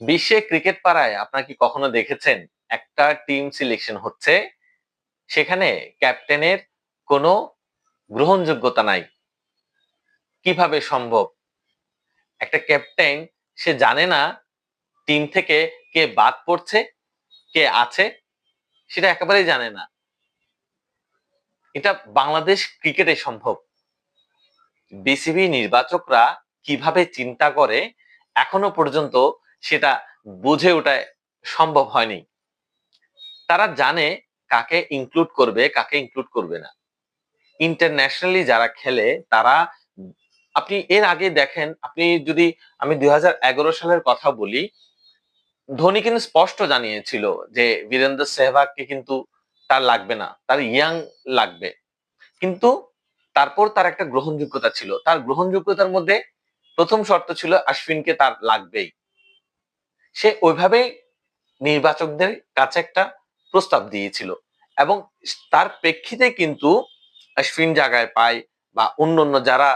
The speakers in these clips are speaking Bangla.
বিশ্বে ক্রিকেট পাড়ায় আপনারা কি কখনো দেখেছেন? একটা টিম সিলেকশন হচ্ছে, সেখানে ক্যাপ্টেনের কোনো গ্রহণযোগ্যতা নাই। কীভাবে সম্ভব? একটা ক্যাপ্টেন, সে জানে না টিম থেকে কে বাদ পড়ছে, কে আছে, সেটা একেবারেই জানে না। এটা বাংলাদেশ ক্রিকেটে সম্ভব। বিসিবি নির্বাচকরা কীভাবে চিন্তা করে, এখনও পর্যন্ত সেটা বুঝে ওঠায় সম্ভব হয়নি। তারা জানে কাকে ইনক্লুড করবে, কাকে ইনক্লুড করবে না। ইন্টারন্যাশনালি যারা খেলে, তারা আপনি এর আগে দেখেন, আপনি যদি আমি দুই হাজার এগারো সালের কথা বলি ধোনি কিন্তু স্পষ্ট জানিয়েছিল যে বীরেন্দ্র সেহবাগকে কিন্তু তার লাগবে না, তার ইয়াং লাগবে। কিন্তু তারপর তার একটা গ্রহণযোগ্যতা ছিল। তার গ্রহণযোগ্যতার মধ্যে প্রথম শর্ত ছিল আশ্বিনকে তার লাগবেই। সে ওইভাবেই নির্বাচকদের কাছে একটা প্রস্তাব দিয়েছিল এবং তার প্রেক্ষিতে কিন্তু আশ্বিন জায়গায় পায় বা অন্য অন্য যারা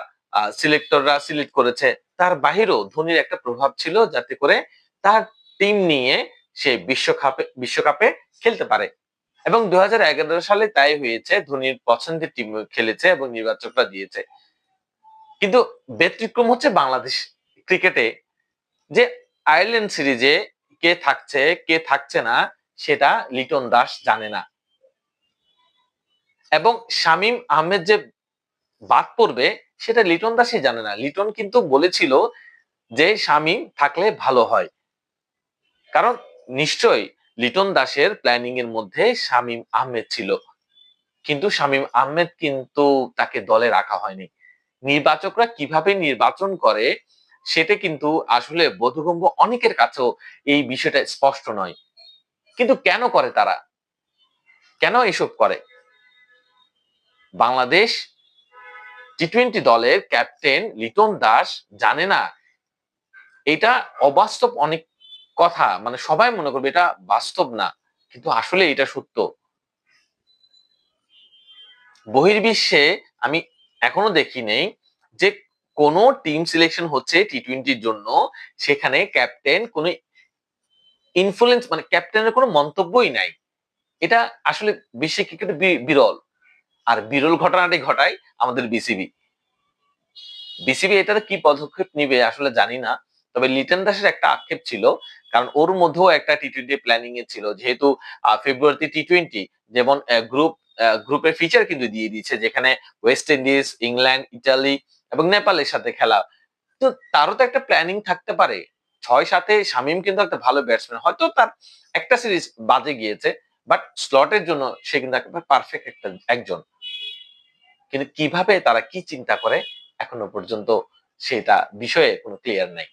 সিলেক্টররা সিলেক্ট করেছে, তার বাহিরেও ধোনির একটা প্রভাব ছিল যাতে করে তার টিম নিয়ে সে বিশ্বকাপে বিশ্বকাপে খেলতে পারে। এবং দু হাজার এগারো সালে তাই হয়েছে, ধোনির পছন্দের টিম খেলেছে এবং নির্বাচকরা দিয়েছে। কিন্তু ব্যতিক্রম হচ্ছে বাংলাদেশ ক্রিকেটে যে আয়ারল্যান্ড সিরিজে কে থাকছে কে থাকছে না, সেটা লিটন দাস জানে না। এবং শামীম আহমেদ যে বাদ পড়বে, সেটা লিটন দাসই জানে না। লিটন কিন্তু বলেছিল যে শামীম থাকলে ভালো হয়। কারণ নিশ্চয় লিটন দাসের প্ল্যানিং এর মধ্যে শামীম আহমেদ ছিল। কিন্তু শামীম আহমেদ কিন্তু তাকে দলে রাখা হয়নি। নির্বাচকরা কীভাবে নির্বাচন করে সেটা কিন্তু আসলে বোধগম্য অনেকের কাছেও এই বিষয়টা স্পষ্ট নয়। কিন্তু কেন করে তারা? কেন এসব করে? বাংলাদেশ টি টোয়েন্টি দলের ক্যাপ্টেন লিটন দাস জানে না। এটা অবাস্তব অনেক কথা মানে সবাই মনে করবে এটা বাস্তব না, কিন্তু আসলে এটা সত্য। বহির্বিশ্বে আমি এখনও দেখি নেই যে কোন টিম সিলেকশন হচ্ছে টি টোয়েন্টির জন্য, সেখানে ক্যাপ্টেন কোনো ইনফ্লুয়েন্স মানে ক্যাপ্টেনের কোনো মন্তব্যই নাই। এটা আসলে বিশ্বে ক্রিকেটে বিরল। আর বিরল ঘটনাটি ঘটায় আমাদের বিসিবি বিসিবি এটাতে কি পদক্ষেপ নিবে আসলে জানি না, তবে লিটন দাসের একটা আক্ষেপ ছিল, কারণ ওর মধ্যেও একটা টি টোয়েন্টি প্ল্যানিং এ ছিল। যেহেতু ফেব্রুয়ারিতে টি টোয়েন্টি যেমন গ্রুপ গ্রুপের ফিচার কিন্তু দিয়ে দিচ্ছে যেখানে ওয়েস্ট ইন্ডিজ ইংল্যান্ড ইটালি এবং নেপালের সাথে খেলা। তো তারও তো একটা প্ল্যানিং থাকতে পারে। ছয় সাথে শামিম কিন্তু একটা ভালো ব্যাটসম্যান হয়তো তার একটা সিরিজ বাজে গিয়েছে বাট স্লটের জন্য সে কিন্তু একেবারে পারফেক্ট একটা একজন। কিন্তু কীভাবে তারা কি চিন্তা করে, এখনও পর্যন্ত সেটা বিষয়ে কোনো ক্লিয়ার নাই।